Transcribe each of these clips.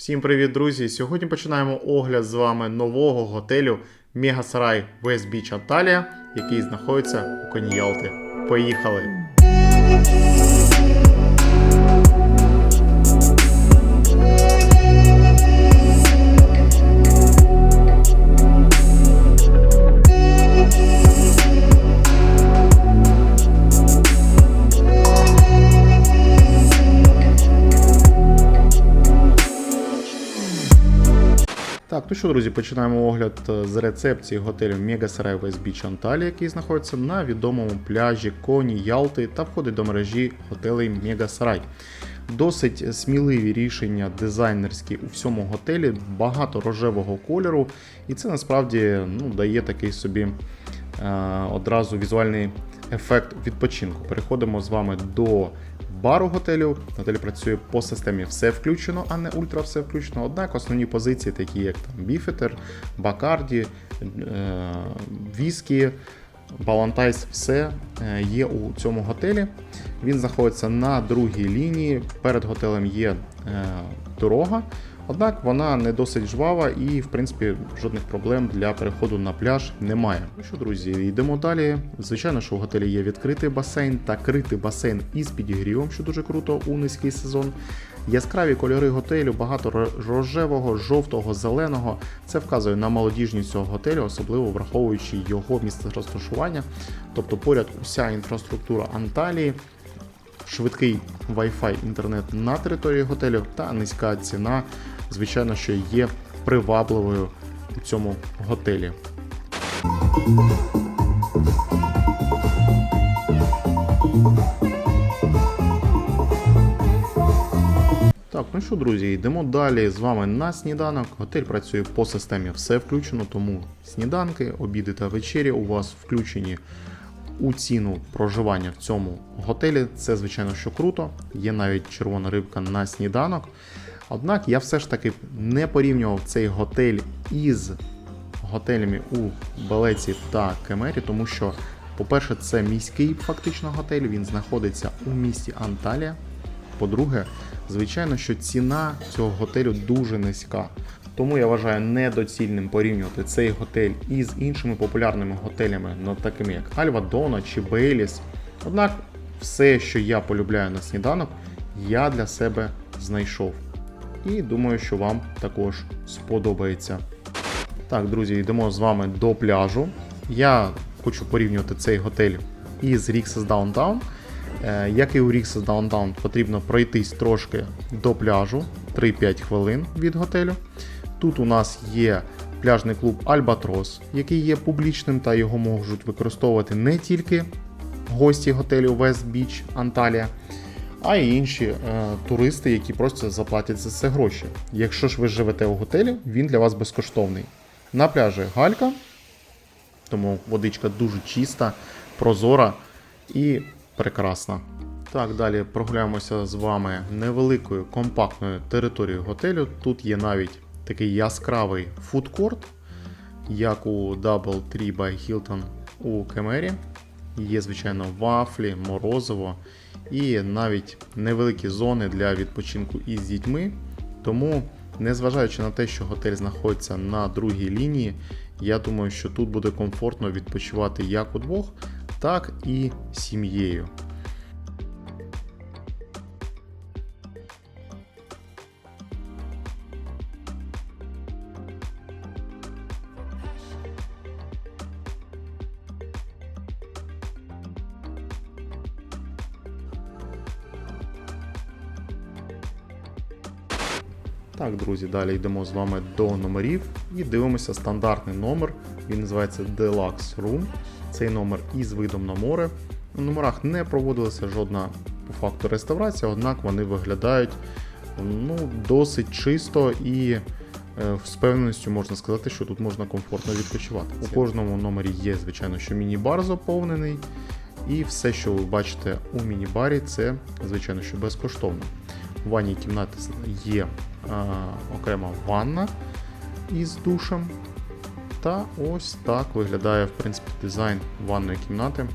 Всім привіт, друзі! Сьогодні починаємо огляд з вами нового готелю Мегасарай Beach Анталія, який знаходиться у коні Ялти. Поїхали! Ну що, друзі, починаємо огляд е, з рецепції готелю Мегасарай West Beach Анталія, який знаходиться на відомому пляжі Коні Ялти та входить до мережі готелей Мегасарай. Досить сміливі рішення дизайнерські у всьому готелі, багато рожевого кольору, і це насправді ну, дає такий собі е, одразу візуальний ефект відпочинку. Переходимо з вами до бару готелю. Готель працює по системі все включено, а не ультра все включено. Однак основні позиції, такі як там біфетер, бакарді, е, віскі. Балантайс, все е, є у цьому готелі. Він знаходиться на другій лінії. Перед готелем є е, дорога, однак вона не досить жвава і, в принципі, жодних проблем для переходу на пляж немає. Ну що, друзі, йдемо далі. Звичайно, що в готелі є відкритий басейн та критий басейн із підігрівом, що дуже круто у низький сезон. Яскраві кольори готелю, багато рожевого, жовтого, зеленого. Це вказує на молодіжність цього готелю, особливо враховуючи його місце розташування. Тобто поряд уся інфраструктура Анталії, швидкий Wi-Fi інтернет на території готелю та низька ціна, звичайно, що є привабливою у цьому готелі. Так, ну що, друзі, йдемо далі з вами на сніданок. Готель працює по системі все включено, тому сніданки, обіди та вечері у вас включені у ціну проживання в цьому готелі. Це, звичайно, що круто. Є навіть червона рибка на сніданок. Однак я все ж таки не порівнював цей готель із готелями у Балеці та Кемері, тому що, по-перше, це міський фактично готель, він знаходиться у місті Анталія. По-друге, звичайно, що ціна цього готелю дуже низька. Тому я вважаю недоцільним порівнювати цей готель із іншими популярними готелями, ну, такими як Альва Дона чи Бейліс. Однак, все, що я полюбляю на сніданок, я для себе знайшов. І думаю, що вам також сподобається. Так, друзі, йдемо з вами до пляжу. Я хочу порівнювати цей готель із Rixos Downtown. Е, Як і у Rixos Downtown, потрібно пройтись трошки до пляжу 3-5 хвилин від готелю. Тут у нас є пляжний клуб Альбатрос, який є публічним та його можуть використовувати не тільки гості готелю West Beach Анталія, а й інші е, туристи, які просто заплатять за це гроші. Якщо ж ви живете у готелі, він для вас безкоштовний. На пляжі галька, тому водичка дуже чиста, прозора і прекрасна. Так, далі прогуляємося з вами невеликою компактною територією готелю. Тут є навіть такий яскравий фудкорт, як у Double Tree by Hilton у Кемері. Є, звичайно, вафлі, морозиво і навіть невеликі зони для відпочинку із дітьми. Тому, незважаючи на те, що готель знаходиться на другій лінії, я думаю, що тут буде комфортно відпочивати як удвох, так і сім'єю. Так, друзі, далі йдемо з вами до номерів і дивимося стандартний номер. Він називається Deluxe Room. Цей номер із видом на море. У номерах не проводилася жодна по факту реставрація, однак вони виглядають ну, досить чисто і е, з певністю можна сказати, що тут можна комфортно відпочивати. У кожному номері є, звичайно, що міні-бар заповнений. І все, що ви бачите у міні-барі, це, звичайно, що безкоштовно. У ванній кімнаті є а, окрема ванна із душем. Та ось так виглядає в принципі дизайн ванної кімнати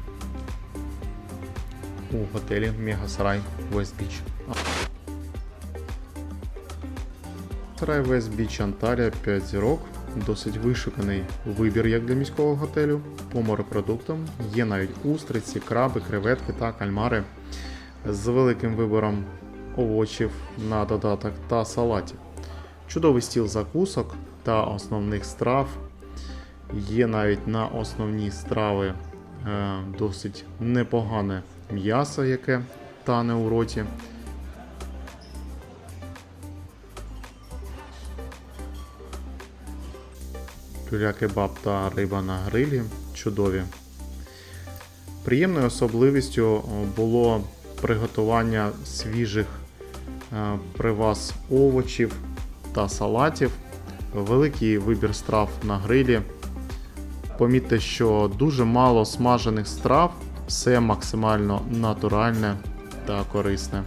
у готелі Мегасарай West Beach. Райвес Біч Анталія 5 зірок. Досить вишуканий вибір як для міського готелю. По морепродуктам є навіть устриці, краби, креветки та кальмари з великим вибором овочів на додаток та салатів. Чудовий стіл закусок та основних страв. Є навіть на основні страви е, досить непогане м'ясо, яке тане у роті. Тюля-кебаб та риба на грилі чудові. Приємною особливістю було приготування свіжих при вас овочів та салатів, великий вибір страв на грилі. Помітьте, що дуже мало смажених страв, все максимально натуральне та корисне.